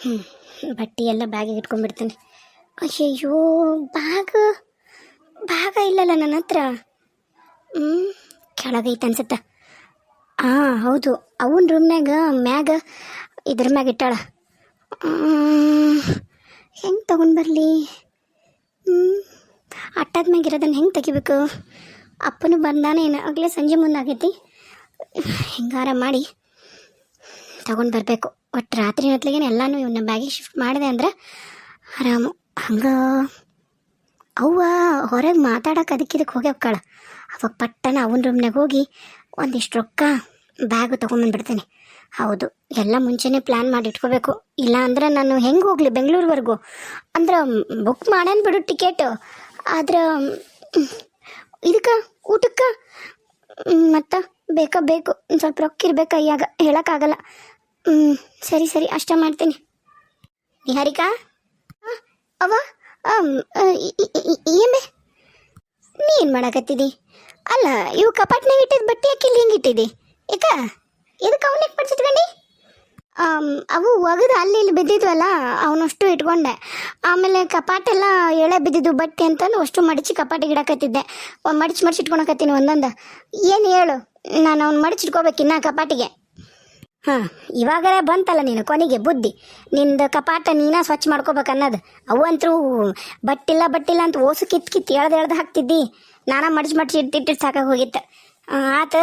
ಹ್ಞೂ ಬಟ್ಟೆ ಎಲ್ಲ ಬ್ಯಾಗಿಗೆ ಇಟ್ಕೊಂಡ್ಬಿಡ್ತೀನಿ. ಅಯ್ಯಯ್ಯೋ, ಬ್ಯಾಗ್? ಬ್ಯಾಗ ಇಲ್ಲಲ್ಲ ನನ್ನ ಹತ್ರ? ಹ್ಞೂ ಕೆಳಗೈತೆ ಅನ್ಸತ್ತ. ಹಾಂ ಹೌದು, ಅವನ ರೂಮ್ನಾಗ ಮ್ಯಾಗ, ಇದ್ರ ಮ್ಯಾಗ ಇಟ್ಟಾಳ. ಹೆಂಗೆ ತಗೊಂಡು ಬರಲಿ? ಹ್ಞೂ ಅಟ್ಟಾದ ಮ್ಯಾಗ ಇರೋದನ್ನು ಹೆಂಗೆ ತೆಗಿಬೇಕು? ಅಪ್ಪನು ಬಂದಾನೆ ಆಗಲೇ ಸಂಜೆ ಮುಂದಾಗೈತಿ ಹಿಂಗಾರ ಮಾಡಿ ತಗೊಂಡು ಬರಬೇಕು. ಒಟ್ಟು ರಾತ್ರಿ ಹೊತ್ಲಿಗೆ ಎಲ್ಲಾನು ಇವನ್ನ ಬ್ಯಾಗಿಗೆ ಶಿಫ್ಟ್ ಮಾಡಿದೆ ಅಂದ್ರೆ ಆರಾಮು. ಹಂಗೆ ಅವ್ವ ಹೊರಗೆ ಮಾತಾಡಕ್ಕೆ ಅದಕ್ಕೆ ಇದಕ್ಕೆ ಹೋಗಿ ಹೋಗ್ಕಾಳ ಅವಾಗ ಪಟ್ಟನ ಅವನ ರೂಮ್ನಾಗ ಹೋಗಿ ಒಂದಿಷ್ಟು ರೊಕ್ಕ ಬ್ಯಾಗ್ ತೊಗೊಂಬಂದ್ಬಿಡ್ತೀನಿ ಹೌದು, ಎಲ್ಲ ಮುಂಚೆನೇ ಪ್ಲ್ಯಾನ್ ಮಾಡಿ ಇಟ್ಕೋಬೇಕು. ಇಲ್ಲ ಅಂದ್ರೆ ನಾನು ಹೆಂಗೆ ಹೋಗಲಿ ಬೆಂಗಳೂರುವರೆಗೂ? ಅಂದ್ರೆ ಬುಕ್ ಮಾಡೇನು ಬಿಡು ಟಿಕೆಟು ಆದ್ರೆ ಇದಕ್ಕೆ, ಊಟಕ್ಕೆ ಮತ್ತು ಬೇಕಾ ಬೇಕು. ಸ್ವಲ್ಪ ರೊಕ್ಕ ಇರ್ಬೇಕು ಕೈಯಾಗ ಹೇಳೋಕ್ಕಾಗಲ್ಲ ಹ್ಞೂ ಸರಿ ಸರಿ ಅಷ್ಟ ಮಾಡ್ತೀನಿ. ನಿಹಾರಿಕಾ? ಅವ ನೀ ಏನು ಮಾಡಕತ್ತಿದಿ? ಅಲ್ಲ ಇವು ಕಪಾಟ್ನಾಗ ಇಟ್ಟಿದ್ದು ಬಟ್ಟೆ ಹಾಕಿ ಇಲ್ಲಿ ಹಿಂಗೆ ಇಟ್ಟಿದಿ? ಯಾಕ ಎದಕ್ಕೆ ಅವನಿಗೆ ಪಡಿಸಿಟ್ಕೊಂಡಿ? ಅವು ಒಗದು ಅಲ್ಲಿ ಇಲ್ಲಿ ಬಿದ್ದಿದ್ವಲ್ಲ ಅವನಷ್ಟು ಇಟ್ಕೊಂಡೆ. ಆಮೇಲೆ ಕಪಾಟೆಲ್ಲ ಎಳೆ ಬಿದ್ದಿದ್ದು ಬಟ್ಟೆ ಅಂತಂದು ಅಷ್ಟು ಮಡಚಿ ಕಪಾಟಿಗೆ ಇಡಕತ್ತಿದ್ದೆ. ಮಡಚಿ ಮಡಚಿ ಇಟ್ಕೊಳಕತ್ತೀನಿ ಒಂದೊಂದು. ಏನು ಹೇಳು ನಾನು ಅವ್ನು ಮಡಚಿಟ್ಕೋಬೇಕಿನ್ನ ಕಪಾಟಿಗೆ. ಹಾಂ, ಇವಾಗಲೇ ಬಂತಲ್ಲ ನೀನು ಕೊನೆಗೆ ಬುದ್ಧಿ. ನಿಂದು ಕಪಾಟ ನೀನ ಸ್ವಚ್ಛ ಮಾಡ್ಕೋಬೇಕು ಅನ್ನೋದು ಅವು ಅಂತೂ ಬಟ್ಟಿಲ್ಲ ಬಟ್ಟಿಲ್ಲ ಅಂತ ಓಸು ಕಿತ್ ಕಿತ್ ಎಳ್ದು ಎಳ್ದು ಹಾಕ್ತಿದ್ದಿ. ನಾನ ಮಡ್ಚಿ ಮಡ್ಚಿ ಇಟ್ಟಿಟ್ಟು ಸಾಕಾಗ ಹೋಗಿತ್ತು. ಆತ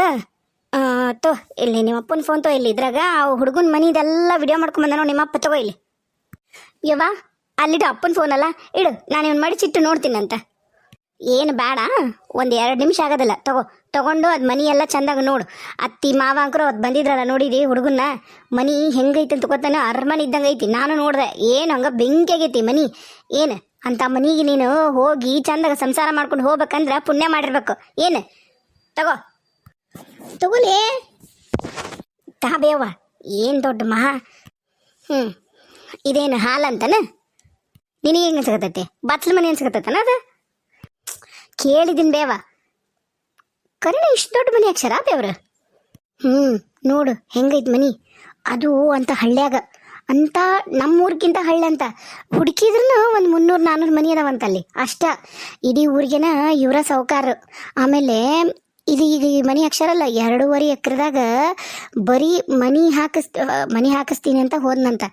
ತೋ, ಇಲ್ಲಿ ನಿಮ್ಮ ಅಪ್ಪನ ಫೋನ್ ತೋ, ಇಲ್ಲಿ ಇದ್ರಾಗ ಆ ಹುಡುಗನ ಮನಿದೆಲ್ಲ ವಿಡಿಯೋ ಮಾಡ್ಕೊಂಬಂದ ನೋಡಿ ನಿಮ್ಮ ಅಪ್ಪ ತಗೋ ಇಲ್ಲಿ. ಯವ್ವ ಅಲ್ಲಿಡು ಅಪ್ಪನ ಫೋನ್ ಅಲ್ಲ? ಇಡು, ನಾನು ಇವ್ನು ಮಡಿಚಿಟ್ಟು ನೋಡ್ತೀನಂತ. ಏನು ಬೇಡ, ಒಂದು ಎರಡು ನಿಮಿಷ ಆಗೋದಿಲ್ಲ. ತಗೋ, ತಗೊಂಡು ಅದು ಮನಿ ಎಲ್ಲ ಚಂದಾಗ ನೋಡು. ಅತ್ತಿ ಮಾವ ಅಂಕರು ಅದು ಬಂದಿದ್ರಲ್ಲ, ನೋಡಿದಿ ಹುಡುಗನ್ನ? ಮನಿ ಹೆಂಗೈತೆ ಅಂತ ಗೊತ್ತಾನೆ, ಅರಮನೆ ಇದ್ದಂಗೆ ಐತಿ. ನಾನು ನೋಡಿದೆ, ಏನು ಹಂಗೆ ಬೆಂಕಿ ಆಗೈತಿ ಮನಿ? ಏನು? ಅಂತ ಮನಿಗೆ ನೀನು ಹೋಗಿ ಚಂದಾಗ ಸಂಸಾರ ಮಾಡ್ಕೊಂಡು ಹೋಗ್ಬೇಕಂದ್ರೆ ಪುಣ್ಯ ಮಾಡಿರ್ಬೇಕು. ಏನು? ತಗೋ. ತಗೋಲಿ ತಾ ಬೇವ, ಏನು ದೊಡ್ಡ ಮಹಾ? ಹ್ಞೂ ಇದೇನು ಅಂತನ? ನಿನಗೆ ಹೆಂಗೆ ಅನ್ಸಕತ್ತೈತಿ? ಬತ್ಲ ಮನೆ ಅನ್ಸಕತ್ತೈತನ ಅದು? ಕೇಳಿದ್ದೀನಿ ಬೇವ ಕರೆಣ, ಇಷ್ಟು ದೊಡ್ಡ ಮನೆ ಅಕ್ಷರ ಬೇವ್ರ ಹ್ಞೂ ನೋಡು, ಹೆಂಗೈತ್ ಮನಿ. ಅದು ಅಂತ ಹಳ್ಳ್ಯಾಗ. ಅಂತ ನಮ್ಮೂರ್ಗಿಂತ ಹಳ್ಳಿ ಅಂತ. ಹುಡುಕಿದ್ರು ಒಂದು ಮುನ್ನೂರು ನಾನ್ನೂರು ಮನಿ ಅದಾವಂತ ಅಲ್ಲಿ ಅಷ್ಟ. ಇಡೀ ಊರಿಗೆನ ಇವರ ಸಾವುಕಾರ ಆಮೇಲೆ ಇದು ಈಗ ಈ ಮನೆ ಅಕ್ಷರ ಅಲ್ಲ, ಎರಡೂವರೆ ಎಕರೆದಾಗ ಬರೀ ಮನಿ ಹಾಕಿಸ್ ಮನಿ ಹಾಕಿಸ್ತೀನಿ ಅಂತ ಹೋದ್ನಂತ.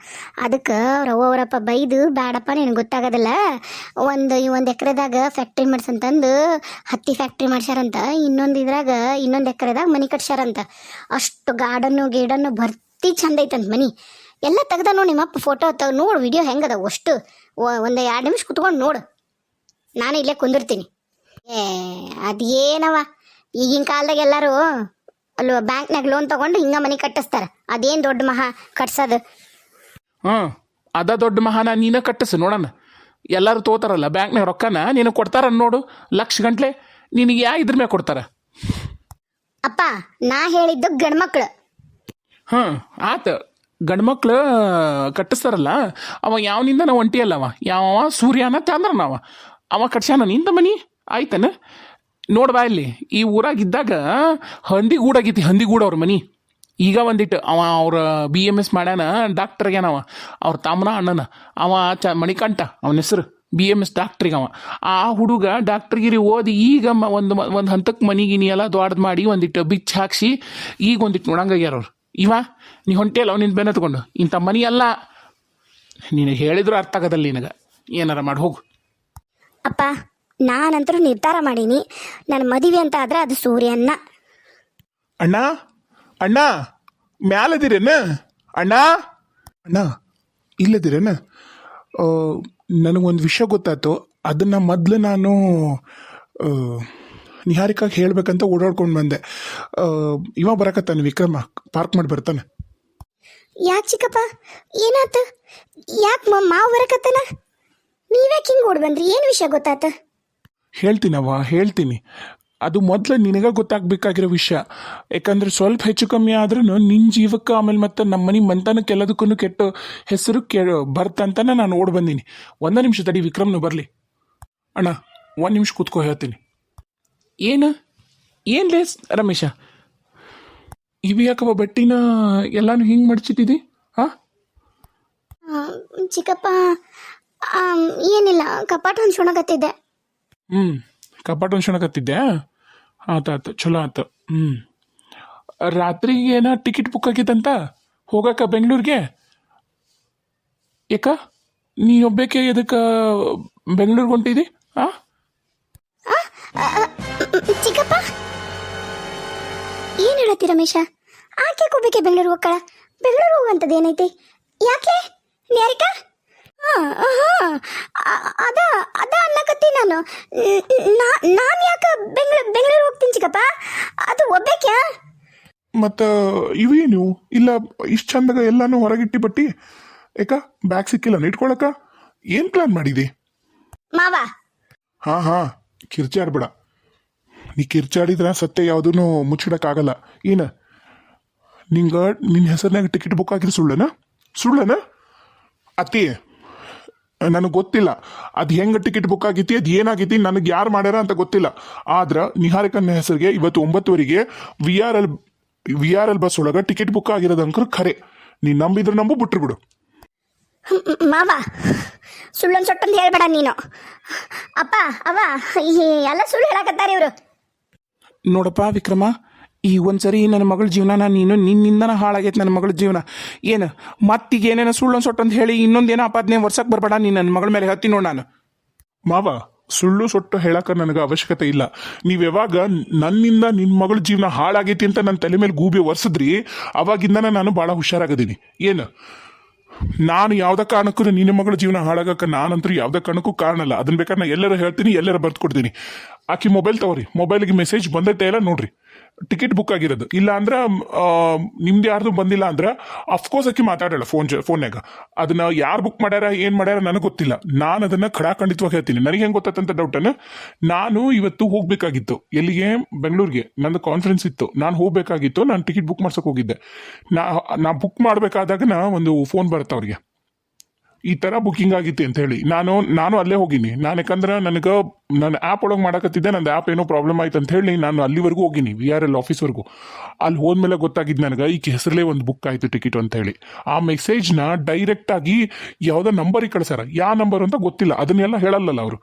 ಅದಕ್ಕೆ ರವ್ವವರಪ್ಪ ಬೈದು ಬೇಡಪ್ಪ ನಿನಗೆ ಗೊತ್ತಾಗೋದಿಲ್ಲ. ಒಂದು ಈ ಒಂದು ಎಕರೆದಾಗ ಫ್ಯಾಕ್ಟ್ರಿ ಮಾಡ್ಸಂತಂದು ಹತ್ತಿ ಫ್ಯಾಕ್ಟ್ರಿ ಮಾಡ್ಸ್ಯಾರಂತ. ಇನ್ನೊಂದು ಇದ್ರಾಗ ಇನ್ನೊಂದು ಎಕರೆದಾಗ ಮನಿ ಕಟ್ಸ್ಯಾರಂತ. ಅಷ್ಟು ಗಾರ್ಡನ್ನು ಗೀಡನ್ನು ಭರ್ತಿ ಚಂದ ಐತಂತ ಮನಿ. ಎಲ್ಲ ತೆಗ್ದ ನೋಡಿ ನಿಮ್ಮಪ್ಪ ಫೋಟೋ ತಗ ನೋಡು ವಿಡಿಯೋ ಹೆಂಗದ ಅಷ್ಟು. ಒಂದು ಎರಡು ನಿಮಿಷ ಕುತ್ಕೊಂಡು ನೋಡು. ನಾನು ಇಲ್ಲೇ ಕುಂದಿರ್ತೀನಿ. ಏ, ಅದೇನವ? ಈಗಿನ ಕಾಲದಾಗ ಎಲ್ಲರೂ ಬ್ಯಾಂಕ್ ಬ್ಯಾಂಕ್ನಾಗ ಲೋನ್ ತಗೊಂಡು ಹಿಂಗ ಮನೆ ಕಟ್ಟಿಸ್ತಾರ. ಅದೇನು ದೊಡ್ಡ ಮಹಾ ಕಟ್ಸೋದು? ಹಾಂ ಅದ ದೊಡ್ಡ ಮಹಾನ ನೀನ ಕಟ್ಟಿಸು ನೋಡೋಣ. ಎಲ್ಲರೂ ತೋತಾರಲ್ಲ ಬ್ಯಾಂಕ್ನಾಗ ರೊಕ್ಕನ ನೀನು ಕೊಡ್ತಾರ ನೋಡು. ಲಕ್ಷ ಗಂಟ್ಲೆ ನಿನಗೆ ಯಾ ಇದ್ರ ಮೇಲೆ ಕೊಡ್ತಾರ? ಅಪ್ಪ ನಾ ಹೇಳಿದ್ದು ಗಂಡ್ಮಕ್ಳು ಹಾಂ ಆತ. ಗಂಡ್ಮಕ್ಳು ಕಟ್ಟಿಸ್ತಾರಲ್ಲ ಅವ ಯಾವನಿಂದ ನಾವು ಒಂಟಿಯಲ್ಲವ ಯಾವ ಸೂರ್ಯನ ತಂದ್ರನವ ಅವ ಕಟ್ಸ್ಯಾನ ನಿಂದ ಮನಿ? ಆಯ್ತನ? ನೋಡ್ಬಾ ಇಲ್ಲಿ, ಈ ಊರಾಗಿದ್ದಾಗ ಹಂದಿಗೂಡಾಗಿತ್ತು ಹಂದಿಗೂಡ ಅವ್ರ ಮನಿ. ಈಗ ಒಂದಿಟ್ಟು ಅವ ಅವ್ರ ಬಿ ಎಂ ಎಸ್ ಮಾಡ್ಯಾನ ಡಾಕ್ಟರ್ಗೇನವ ಅವ್ರ ತಮ್ಮನ ಅಣ್ಣನ. ಅವ ಚ ಮಣಿಕಂಠ, ಅವನ ಹೆಸರು. ಬಿ ಎಂ ಎಸ್ ಡಾಕ್ಟ್ರಿಗೆ ಅವ. ಆ ಹುಡುಗ ಡಾಕ್ಟ್ರಿಗಿರಿ ಓದಿ ಈಗ ಒಂದು ಒಂದು ಹಂತಕ್ಕೆ ಮನಿಗಿನಿ ಎಲ್ಲ ದೊಡ್ಡದು ಮಾಡಿ ಒಂದಿಟ್ಟು ಬಿಚ್ಚ ಹಾಕ್ಸಿ ಈಗ ಒಂದಿಟ್ಟು ನೋಡಂಗಾಗ್ಯಾರ ಅವ್ರು. ಇವ, ನೀ ಹೊಂಟಿಯಲ್ಲ ಅವ್ನು ಬೆನ್ನ ತಗೊಂಡು. ಇಂಥ ಮನಿ ಅಲ್ಲ. ನೀನು ಹೇಳಿದ್ರು ಅರ್ಥ ಆಗೋದಲ್ಲ ನಿನಗೆ. ಏನಾರ ಮಾಡಿ ಹೋಗು. ಅಪ್ಪ ನಾನಂತರೂ ನಿರ್ಧಾರ ಮಾಡೀನಿ. ನನ್ನ ಮದುವೆ ಅಂತ ಆದ್ರೆ ಅದು ಸೂರ್ಯನ್ನ. ಅಣ್ಣ ಅಣ್ಣ ಮ್ಯಾಲದಿರೇನ? ಅಣ್ಣ ಅಣ್ಣ ಇಲ್ಲದಿರೇನ? ನನಗೊಂದು ವಿಷಯ ಗೊತ್ತಾಯ್ತು. ಅದನ್ನು ಮೊದಲು ನಾನು ನಿಹಾರಿಕಾಗೆ ಹೇಳ್ಬೇಕಂತ ಓಡಾಡ್ಕೊಂಡು ಬಂದೆ. ಇವ ಬರಕತ್ತಾನೆ ವಿಕ್ರಮ. ಪಾರ್ಕ್ ಮಾಡಿ ಬರ್ತಾನೆ. ಯಾಕೆ ಚಿಕ್ಕಪ್ಪ? ಏನಾತ ಯಾಕೆ ಮಾವು ಬರಕತ್ತಾನ? ನೀವ್ಯಾಕೆ ಹಿಂಗೆ ಓಡ್ ಬಂದ್ರಿ? ಏನು ವಿಷಯ ಗೊತ್ತಾತ ಹೇಳ್ತೀನವ್ವ, ಹೇಳ್ತೀನಿ. ಅದು ಮೊದಲು ನಿನಗೆ ಗೊತ್ತಾಗಬೇಕಾಗಿರೋ ವಿಷಯ. ಯಾಕಂದರೆ ಸ್ವಲ್ಪ ಹೆಚ್ಚು ಕಮ್ಮಿ ಆದ್ರೂ ನಿನ್ನ ಜೀವಕ್ಕೆ ಆಮೇಲೆ ಮತ್ತೆ ನಮ್ಮ ಮನೆ ಮಂತನಕ್ಕೆ ಎಲ್ಲದಕ್ಕೂ ಕೆಟ್ಟ ಹೆಸರು ಕೇ, ಬರ್ತಂತನ ನಾನು ಓಡ್ ಬಂದೀನಿ. ಒಂದು ನಿಮಿಷ ತಡಿ, ವಿಕ್ರಮ್ನು ಬರಲಿ. ಅಣ್ಣ, ಒಂದು ನಿಮಿಷ ಕೂತ್ಕೋ, ಹೇಳ್ತೀನಿ. ಏನು? ಏನು ಲೇಸ್ ರಮೇಶ? ಇವು ಯಾಕವ ಬಟ್ಟಿನ ಎಲ್ಲಾನು ಹಿಂಗೆ ಮಡಚಿಟ್ಟಿದ್ದಿ ಹಾಂ ಚಿಕ್ಕಪ್ಪ ಏನಿಲ್ಲ ಕಪಾಟ ಹೊಂದ್ಕೊಳಕತ್ತಿದ್ದೆ ಹ್ಞೂ ಕಪಾಟ್ ಹೊಂದ್ಕೊಳಕತ್ತಿದ್ದೆ ಆತ ಆತು ಚಲೋ ಆತು. ಹ್ಞೂ ರಾತ್ರಿಗೆ ಏನ ಟಿಕೆಟ್ ಬುಕ್ ಆಗಿತ್ತಂತ? ಹೋಗಕ್ಕ ಬೆಂಗಳೂರಿಗೆ? ಏಕ ನೀ ಒಬ್ಬೇಕೆ ಎದಕ್ಕೆ ಬೆಂಗಳೂರಿಗೆ ಹೊಂಟಿದಿ? ಆ? ಚಿಕ್ಕಪ್ಪ? ಏನ್ ಹೇಳತ್ತಿ ರಮೇಶ? ಆಕೆ ಹೋಗ್ಬೇಕೆ ಬೆಂಗಳೂರು ಹೋಗ್ಕಳ? ಬೆಂಗಳೂರು ಹೋಗುವಂಥದ್ದು ಏನೈತಿ? ಯಾಕೆ? ನ್ಯಾರಿಕಾ? ಅ- ಅದ ಅದ ಅನ್ನಕತ್ತಿ ನಾನು. ನಾನು ಯಾಕೆ ಬೆಂಗಳೂರು ಬೆಂಗಳೂರು ಹೋಗ್ತೀನಿ ಚಿಕ್ಕಪ್ಪ? ಅದು ಒಬ್ಬೇಕ್ಯಾ ಮತ್ತು ಇವೇನು ಇಲ್ಲ ಇಷ್ಟು ಚಂದಾಗ ಎಲ್ಲಾನು ಹೊರಗಿಟ್ಟಿ ಬಟ್ಟಿ? ಏಕ ಬ್ಯಾಗ್ ಸಿಕ್ಕಿಲ್ಲ ಇಟ್ಕೊಳಕ? ಏನು ಪ್ಲಾನ್ ಮಾಡಿದಿ? ಮಾವ. ಹಾ ಹಾ. ಕಿರ್ಚಾಡ್ಬೇಡ ನೀ ಕಿರ್ಚಾಡಿದ್ರ ಸತ್ಯ ಯಾವುದೂ ಮುಚ್ಚಿಡಕ್ಕಾಗಲ್ಲ. ಏನ? ನಿಂಗ ನಿನ್ನ ಹೆಸರಿನಾಗ ಟಿಕೆಟ್ ಬುಕ್ ಆಗಿರ ಸುಳ್ಳನ? ಸುಳ್ಳನ? ಅತ್ತಿ ನನಗೆ ಗೊತ್ತಿಲ್ಲ. ಅದು ಹೆಂಗೆ ಟಿಕೆಟ್ ಬುಕ್ ಆಗೈತಿ ಅದು ಏನಾಗೈತಿ ನನಗೆ ಯಾರು ಮಾಡ್ಯಾರ ಅಂತ ಗೊತ್ತಿಲ್ಲ. ಆದ್ರೆ ನಿಹಾರಿಕನ್ನ ಹೆಸರಿಗೆ ಇವತ್ತು ಒಂಬತ್ತುವರೆಗೆ V R L V R L bus ಒಳಗೆ ಟಿಕೆಟ್ ಬುಕ್ ಆಗಿರೋದು ಅಂಕರ್ ಖರೆ. ನೀ ನಂಬಿದ್ರೆ ನಂಬು ಬಿಟ್ರು ಬಿಡು. ಮಾವ. ಸುಳ್ಳೊಂದು ಸೊಟ್ಟೊಂದು ಹೇಳ್ಬೇಡ ನೀನು. ಅಪ್ಪ ಅವ ಎಲ್ಲ ಸುಳ್ಳು ಹೇಳಕತ್ತಾರೆ ಇವರು. ನೋಡಪ್ಪ ವಿಕ್ರಮ ಈ ಒಂದ್ಸರಿ ನನ್ನ ಮಗಳ ಜೀವನ ನೀನು ನಿನ್ನಿಂದನ ಹಾಳಾಗೈತೆ ನನ್ನ ಮಗಳ ಜೀವನ. ಏನು, ಮತ್ತೀಗ ಏನೇನೋ ಸುಳ್ಳು ಸೊಟ್ಟು ಅಂತ ಹೇಳಿ ಇನ್ನೊಂದೇನೋ ಅಪಾದನೆ ವರ್ಷಕ್ಕೆ ಬರಬೇಡ, ನೀನು ನನ್ನ ಮಗಳ ಮೇಲೆ ಹತ್ತಿ ನೋಡು ನಾನು. ಮಾವ, ಸುಳ್ಳು ಸೊಟ್ಟು ಹೇಳಕ ನನಗೆ ಅವಶ್ಯಕತೆ ಇಲ್ಲ. ನೀವು ಯಾವಾಗ ನನ್ನಿಂದ ನಿನ್ನ ಮಗಳ ಜೀವನ ಹಾಳಾಗೈತಿ ಅಂತ ನನ್ನ ತಲೆ ಮೇಲೆ ಗೂಬಿ ಒರೆಸಿದ್ರಿ, ಅವಾಗಿಂದನ ನಾನು ಬಹಳ ಹುಷಾರಾಗದೀನಿ. ಏನು, ನಾನು ಯಾವ್ದ ಕಾರಣಕ್ಕೂ ನಿನ್ನ ಮಗಳ ಜೀವನ ಹಾಳಾಗಕ್ಕೆ ನಾನಂತೂ ಯಾವ್ದ ಕಾರಣಕ್ಕೂ ಕಾರಣ ಅಲ್ಲ ಅದನ್ನ ಬೇಕಾದ್ರೆ ನಾ ಎಲ್ಲರ ಹೇಳ್ತೀನಿ, ಎಲ್ಲರ ಬರ್ದು ಕೊಡ್ತೀನಿ. ಆಕಿ ಮೊಬೈಲ್ ತಗೋರಿ. ಮೊಬೈಲ್ಗೆ ಮೆಸೇಜ್ ಬಂದೈತೆ ಇಲ್ಲ ನೋಡ್ರಿ. ಟಿಕೆಟ್ ಬುಕ್ ಆಗಿರೋದು. ಇಲ್ಲ ಅಂದ್ರೆ ನಿಮ್ದು ಯಾರ್ದು ಬಂದಿಲ್ಲ ಅಂದ್ರೆ ಅಫ್ಕೋರ್ಸ್ ಅಕ್ಕಿ ಮಾತಾಡಲ್ಲ ಫೋನ್ ಫೋನ್ಯಾಗ ಅದನ್ನ ಯಾರು ಬುಕ್ ಮಾಡ್ಯಾರ, ಏನ್ ಮಾಡ್ಯಾರ ನನಗೆ ಗೊತ್ತಿಲ್ಲ. ನಾನು ಅದನ್ನ ಖಡಾಖಂಡಿತವಾಗಿ ಹೇಳ್ತೀನಿ. ನನಗೆ ಹೆಂಗ್ ಗೊತ್ತಾತಂತ ಡೌಟನ್ನು ನಾನು ಇವತ್ತು ಹೋಗ್ಬೇಕಾಗಿತ್ತು. ಎಲ್ಲಿಗೆ? ಬೆಂಗಳೂರಿಗೆ. ನಂದು ಕಾನ್ಫರೆನ್ಸ್ ಇತ್ತು. ನಾನು ಹೋಗ್ಬೇಕಾಗಿತ್ತು. ನಾನು ಟಿಕೆಟ್ ಬುಕ್ ಮಾಡ್ಸಕ್ ಹೋಗಿದ್ದೆ. ನಾ ನಾ ಬುಕ್ ಮಾಡ್ಬೇಕಾದಾಗ ನಾ ಒಂದು ಫೋನ್ ಬರುತ್ತೆ ಅವ್ರಿಗೆ. ಈ ತರ ಬುಕಿಂಗ್ ಆಗಿತ್ತು ಅಂತ ಹೇಳಿ. ನಾನು ನಾನು ಅಲ್ಲೇ ಹೋಗಿನಿ. ನಾನು ಯಾಕಂದ್ರೆ ನನಗೆ ನನ್ನ ಆ್ಯಪ್ ಒಳಗೆ ಮಾಡಕತ್ತಿದ್ದೆ ನನ್ನ ಆ್ಯಪ್ ಏನೋ ಪ್ರಾಬ್ಲಮ್ ಆಯ್ತು ಅಂತ ಹೇಳಿ ನಾನು ಅಲ್ಲಿವರೆಗೂ ಹೋಗಿನಿ ವಿ ಆರ್ ಎಲ್ ಆಫೀಸ್ವರೆಗೂ ಅಲ್ಲಿ ಹೋದ್ಮೇಲೆ ಗೊತ್ತಾಗಿದ್ದು ನನಗೆ ಈಕೆ ಹೆಸರಲ್ಲೇ ಒಂದು ಬುಕ್ ಆಯ್ತು ಟಿಕೆಟ್ ಅಂತ ಹೇಳಿ. ಆ ಮೆಸೇಜ್ನ ಡೈರೆಕ್ಟ್ ಆಗಿ ಯಾವುದೋ ನಂಬರಿಗೆ ಕಳ್ಸಾರ ಯಾವ ನಂಬರ್ ಅಂತ ಗೊತ್ತಿಲ್ಲ. ಅದನ್ನೆಲ್ಲ ಹೇಳಲ್ಲಲ್ಲ ಅವರು.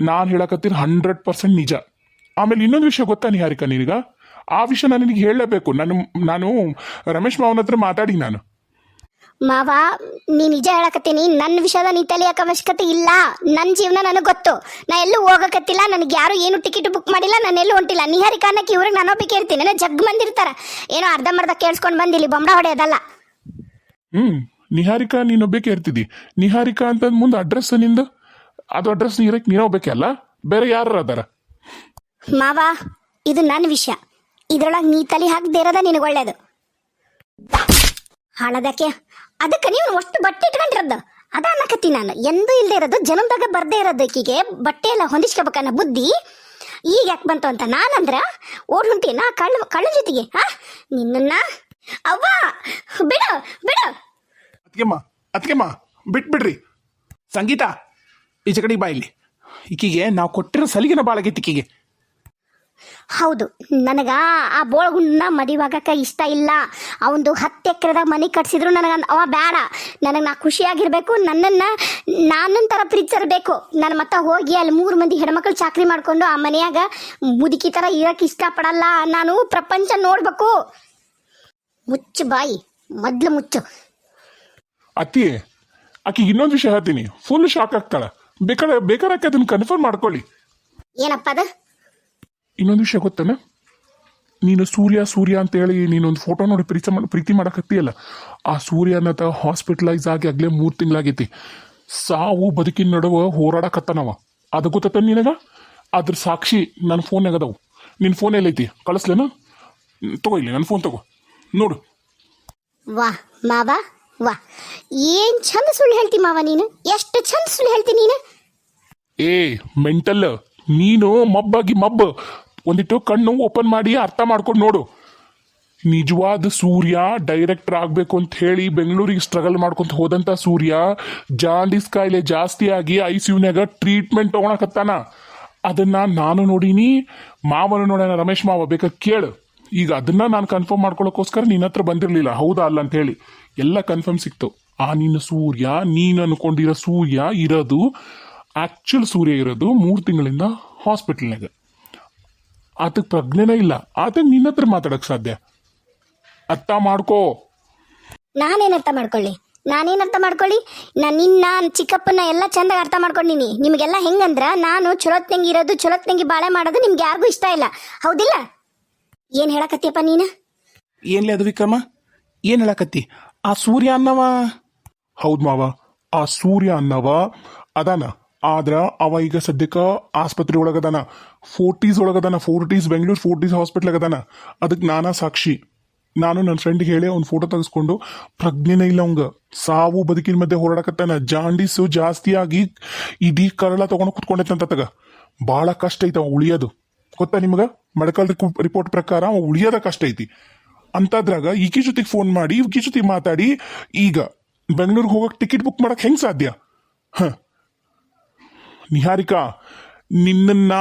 ನಾನು ಹೇಳಕತ್ತೀನಿ ಹಂಡ್ರೆಡ್ ಪರ್ಸೆಂಟ್ ನಿಜ. ಆಮೇಲೆ ಇನ್ನೊಂದು ವಿಷಯ ಗೊತ್ತಾ ನಿಹಾರಿಕಾ ನಿನಗ? ಆ ವಿಷಯ ನಾನು ನಿನಗೆ ಹೇಳಲೇಬೇಕು. ನಾನು ನಾನು ರಮೇಶ್ ಮಾವನ ಹತ್ರ ಮಾತಾಡಿ ನಾನು. ಮಾವ ನೀ ನಿಜ ಹೇಳಕತ್ತೀನಿ. ನನ್ನ ವಿಷಯದ ನೀ ತಲಿಯಕ ಅವಶ್ಯಕತೆ ಇಲ್ಲ. ನನ್ನ ಜೀವನ ನನಗೆ ಗೊತ್ತು. ನಾ ಎಲ್ಲೂ ಹೋಗಕತ್ತಿಲ್ಲ. ನನಗೆ ಯಾರು ಏನು ಟಿಕೆಟ್ ಬುಕ್ ಮಾಡಿಲ್ಲ. ನಾನು ಎಲ್ಲೂ ಹೊಂಟಿಲ್ಲ. ನಿಹಾರಿಕಾನಕ್ಕೆ ಇವ್ರಿಗೆ ನಾನೊಬ್ಬಕ್ಕೆ ಇರ್ತೀನಿ ಏನೋ ಜಗ್ ಬಂದಿರ್ತಾರ. ಏನೋ ಅರ್ಧಂಬರ್ಧ ಕೇಳಿಸ್ಕೊಂಡು ಬಂದಿಲ್ಲಿ ಬೊಂಬಡ ಹೊಡೆಯೋದಲ್ಲ. ಹ್ಮ್ ನಿಹಾರಿಕಾ ನೀನು ಒಬ್ಬ ಇರ್ತಿದ್ದಿ ನಿಹಾರಿಕಾ ಅಂತ ಮುಂದೆ ಅಡ್ರೆಸ್ ನಿಂದು? ಅದು ಅಡ್ರೆಸ್ ಇರಕ್ಕೆ ನೀನು ಒಬ್ಬಕ್ಕೆ ಅಲ್ಲ? ಬೇರೆ ಯಾರು ಅದಾರ? ಮಾವ ಇದು ನನ್ನ ವಿಷಯ. ಇದ್ರೊಳಗೆ ನೀ ತಲೆ ಹಾಕದೇ ಇರೋದ ನಿನಗೆ ಒಳ್ಳೇದು. ಹಾಳದಕ್ಕೆ ಅದಕ್ಕೆ ನೀವು ಅಷ್ಟು ಬಟ್ಟೆ ಇಟ್ಕೊಂಡಿರೋದು. ಅದ ಅನ್ನಕತ್ತಿ ನಾನು. ಎಂದೂ ಇಲ್ಲದೆ ಇರೋದು, ಜನ್ಮದಾಗ ಬರ್ದೇ ಇರೋದು ಈಕಿಗೆ. ಬಟ್ಟೆ ಎಲ್ಲ ಹೊಂದಿಸ್ಕೋಬೇಕನ್ನ ಬುದ್ಧಿ ಈಗ ಯಾಕೆ ಬಂತು ಅಂತ ನಾನಂದ್ರ ಓಡ್ ನಾ ಕಳ್ಳ ಕಳ್ಳ ಜೊತೆಗೆ ಹಾ ನಿನ್ನ ಅವ್ವ, ಬಿಡು ಬಿಡು. ಅತ್ಗೆಮ್ಮ ಅತ್ಗೆಮ್ಮ, ಬಿಟ್ಬಿಡ್ರಿ. ಸಂಗೀತ ಈಚೆ ಕಡೆಗೆ ಬಾ ಇಲ್ಲಿ. ಈಕಿಗೆ ನಾವು ಕೊಟ್ಟಿರೋ ಸಲಿಗೆನ ಬಾಳಗೆ ಈಕಿಗೆ. ಹೌದು ನನಗ ಆ ಬೋಳಗುಂಡನ ಮದುವಾಗಕ್ಕ ಇಷ್ಟ ಇಲ್ಲ. ಅವಂದು ಹತ್ತು ಎಕರೆದಾಗ ಮನೆ ಕಟ್ಸಿದ್ರು ನನಗೆ ಅವ ಬೇಡ ನನಗೆ ನಾ ಖುಷಿಯಾಗಿರ್ಬೇಕು ನನ್ನನ್ನು ನಾನೊಂದು ಥರ ಪ್ರೀತಿಸಿರ್ಬೇಕು. ನಾನು ಮತ್ತೆ ಹೋಗಿ ಅಲ್ಲಿ ಮೂರು ಮಂದಿ ಹೆಣ್ಮಕ್ಳು ಚಾಕ್ರಿ ಮಾಡ್ಕೊಂಡು ಆ ಮನೆಯಾಗ ಮುದುಕಿ ಥರ ಇರಕ್ಕೆ ಇಷ್ಟಪಡಲ್ಲ. ನಾನು ಪ್ರಪಂಚ ನೋಡ್ಬೇಕು. ಮುಚ್ಚು ಬಾಯಿ ಮೊದ್ಲು ಮುಚ್ಚು. ಅತಿ ಆಕಿಗೆ ಇನ್ನೊಂದು ವಿಷಯ ಹೇಳ್ತೀನಿ. ಫುಲ್ ಶಾಕ್ ಆಗ್ತಾಳೆ. ಬೇಕಾದ್ರೆ ಬೇಕಾರಕ್ಕೆ ಅದನ್ನ ಕನ್ಫರ್ಮ್ ಮಾಡ್ಕೊಳ್ಳಿ. ಏನಪ್ಪ ಅದು? ಇನ್ನೊಂದು ವಿಷಯ ಗೊತ್ತೇನ? ನೀನು ಸೂರ್ಯ ಸೂರ್ಯ ಅಂತ ಹೇಳಿ ನೀನೊಂದು ಫೋಟೋ ನೋಡಿ ಪ್ರೀತಿ ಮಾಡಿ ಪ್ರೀತಿ ಮಾಡಕತ್ತೀಯಲ್ಲ ಆ ಸೂರ್ಯನತ ಹಾಸ್ಪಿಟಲೈಸ್ ಆಗಿ ಆಗಲೇ ಮೂರು ತಿಂಗಳಾಗೈತಿ. ಸಾವು ಬದುಕಿನ ನಡುವೆ ಹೋರಾಡಕತ್ತನವ. ಅದು ಗೊತ್ತ ನಿನಗ? ಅದ್ರ ಸಾಕ್ಷಿ ನನ್ನ ಫೋನ್ಯಾಗ ಅದಾವು. ನಿನ್ನ ಫೋನ್ ಎಲ್ಲೈತಿ? ಕಳಿಸ್ಲೇನ? ತಗೋ ಇಲ್ಲಿ ನನ್ನ ಫೋನ್ ತಗೋ. ನೋಡು. ವಾ ಮಾವ ವಾ. ಏನ್ ಚಂದ ಸುಳ್ಳು ಹೇಳ್ತಿ ಮಾವ ನೀನು? ಎಷ್ಟು ಚಂದ ಸುಳ್ಳು ಹೇಳ್ತಿ ನೀನು? ಏ ಮೆಂಟಲ್ ನೀನು ಮಬ್ಬಾಗಿ ಮಬ್ಬ. ಒಂದಿಟ್ಟು ಕಣ್ಣು ಓಪನ್ ಮಾಡಿ ಅರ್ಥ ಮಾಡ್ಕೊಂಡು ನೋಡು. ನಿಜವಾದ ಸೂರ್ಯ ಡೈರೆಕ್ಟರ್ ಆಗಬೇಕು ಅಂತ ಹೇಳಿ ಬೆಂಗಳೂರಿಗೆ ಸ್ಟ್ರಗಲ್ ಮಾಡ್ಕೊಂತ ಹೋದಂಥ ಸೂರ್ಯ ಜಾಂಡಿಸ್ ಕಾಯಿಲೆ ಜಾಸ್ತಿ ಆಗಿ ಐ ಸಿ ಯುನ್ಯಾಗ ಟ್ರೀಟ್ಮೆಂಟ್ ತೊಗೊಳಕತ್ತಾನ. ಅದನ್ನ ನಾನು ನೋಡೀನಿ, ಮಾವನು ನೋಡೋಣ ರಮೇಶ್ ಮಾವ ಬೇಕಾ ಕೇಳು. ಈಗ ಅದನ್ನ ನಾನು ಕನ್ಫರ್ಮ್ ಮಾಡ್ಕೊಳ್ಳೋಕ್ಕೋಸ್ಕರ ನಿನ್ನ ಹತ್ರ ಬಂದಿರಲಿಲ್ಲ, ಹೌದಾ ಅಲ್ಲ ಅಂತ ಹೇಳಿ. ಎಲ್ಲ ಕನ್ಫರ್ಮ್ ಸಿಕ್ತು. ಆ ನಿನ್ನ ಸೂರ್ಯ, ನೀನು ಅನ್ಕೊಂಡಿರೋ ಸೂರ್ಯ ಇರೋದು ಆ್ಯಕ್ಚುಲ್ ಸೂರ್ಯ ಇರೋದು ಮೂರು ತಿಂಗಳಿಂದ ಹಾಸ್ಪಿಟಲ್ನಾಗ ಆತಕ್ಕೆ ಪ್ರಜ್ಞೆನೇ ಇಲ್ಲ. ಆತಗೆ ನಿನ್ನ ಹತ್ರ ಮಾತಾಡಕ್ ಸಾಧ್ಯ. ಅರ್ಥ ಮಾಡ್ಕೋ. ನಾನೇನು ಅರ್ಥ ಮಾಡ್ಕೊಳ್ಳಿ? ನಾನೇನು ಅರ್ಥ ಮಾಡ್ಕೊಳ್ಳಿ? ನಾನು ನಿನ್ನ ಚಿಕ್ಕಪ್ಪನ ಎಲ್ಲ ಚಂದಾಗಿ ಅರ್ಥ ಮಾಡ್ಕೊಂಡಿನಿ. ನಿಮಗೆಲ್ಲ ಹೆಂಗಂದ್ರ ನಾನು ಚೊಲೋತ್ನಂಗೆ ಇರೋದು ಚೊಲೋತ್ನಂಗೆ ಬಾಳೆ ಮಾಡೋದು ನಿಮ್ಗೆ ಯಾರಿಗೂ ಇಷ್ಟ ಇಲ್ಲ. ಹೌದಿಲ್ಲ? ಏನು ಹೇಳಕತ್ತಿಯಪ್ಪ ನೀನು? ಏನ್ಲೇ ಅದು ವಿಕ್ರಮ? ಏನ್ ಹೇಳಕತ್ತಿ? ಆ ಸೂರ್ಯ ಅನ್ನವ? ಹೌದ್ ಮಾವ ಆ ಸೂರ್ಯ ಅನ್ನವ ಅದಾನ. ಆದ್ರ ಅವ ಈಗ ಸದ್ಯಕ್ಕೆ ಆಸ್ಪತ್ರೆ ಒಳಗದಾನ. ಫೋರ್ಟೀಸ್ ಒಳಗದಾನ ಫೋರ್ಟೀಸ್ ಬೆಂಗಳೂರು ಫೋರ್ಟೀಸ್ ಹಾಸ್ಪಿಟ್ಲ್ ಅದಾನ ಅದಕ್ಕೆ ನಾನಾ ಸಾಕ್ಷಿ. ನಾನು ನನ್ನ ಫ್ರೆಂಡ್ಗೆ ಹೇಳಿ ಅವ್ನ ಫೋಟೋ ತೆಗೆಸ್ಕೊಂಡು, ಪ್ರಜ್ಞೆನೇ ಇಲ್ಲ ಅವಂಗ. ಸಾವು ಬದುಕಿನ ಮಧ್ಯೆ ಹೋರಾಡಕತ್ತಾನ. ಜಾಂಡೀಸು ಜಾಸ್ತಿ ಆಗಿ ಇಡೀ ಕರಳ ತಗೊಂಡು ಕುತ್ಕೊಂಡೈತಂತ ತಗ. ಭಾಳ ಕಷ್ಟ ಐತೆ ಅವ ಉಳಿಯೋದು. ಗೊತ್ತಾ ನಿಮ್ಗೆ? ಮೆಡಿಕಲ್ ರಿಪೋರ್ಟ್ ಪ್ರಕಾರ ಅವ ಉಳಿಯೋದ ಕಷ್ಟ ಐತಿ. ಅಂತದ್ರಾಗ ಈಕಿ ಜೊತೆಗೆ ಫೋನ್ ಮಾಡಿ, ಈಕಿ ಜೊತೆ ಮಾತಾಡಿ, ಈಗ ಬೆಂಗಳೂರಿಗೆ ಹೋಗಕ್ಕೆ ಟಿಕೆಟ್ ಬುಕ್ ಮಾಡಕ್ಕೆ ಹೆಂಗೆ ಸಾಧ್ಯ? ಹ. ನಿಹಾರಿಕಾ ನಿನ್ನ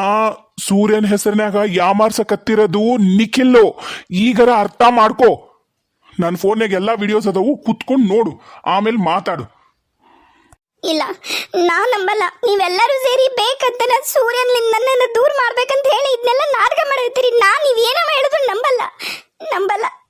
ಸೂರ್ಯನ ಹೆಸರಿನಾಗ ಯಾಮಾರ್ಸಕತ್ತಿರೋದು ನಿಖಿಲ್ಲು. ಈಗರ ಅರ್ಥ ಮಾಡ್ಕೋ. ನನ್ನ ಫೋನ್ಯಾಗ ಎಲ್ಲಾ ವಿಡಿಯೋಸ್ ಅದಾವು, ಕುತ್ಕೊಂಡು ನೋಡು, ಆಮೇಲೆ ಮಾತಾಡು. ಇಲ್ಲ ನಾ ನಂಬಲ್ಲ. ನೀವೆಲ್ಲರೂ ಸೇರಿ ಬೇಕಂತ ನಾನು ಸೂರ್ಯನಿಂದ ನನ್ನನ್ನು ದೂರ ಮಾಡ್ಬೇಕಂತ ಹೇಳಿ ಇದನ್ನೆಲ್ಲ ನಾಟಕ ಮಾಡಿರ್ತೀರಿ. ನಾ ನಂಬಲ್ಲ. ಹೇಳಿದ್ರು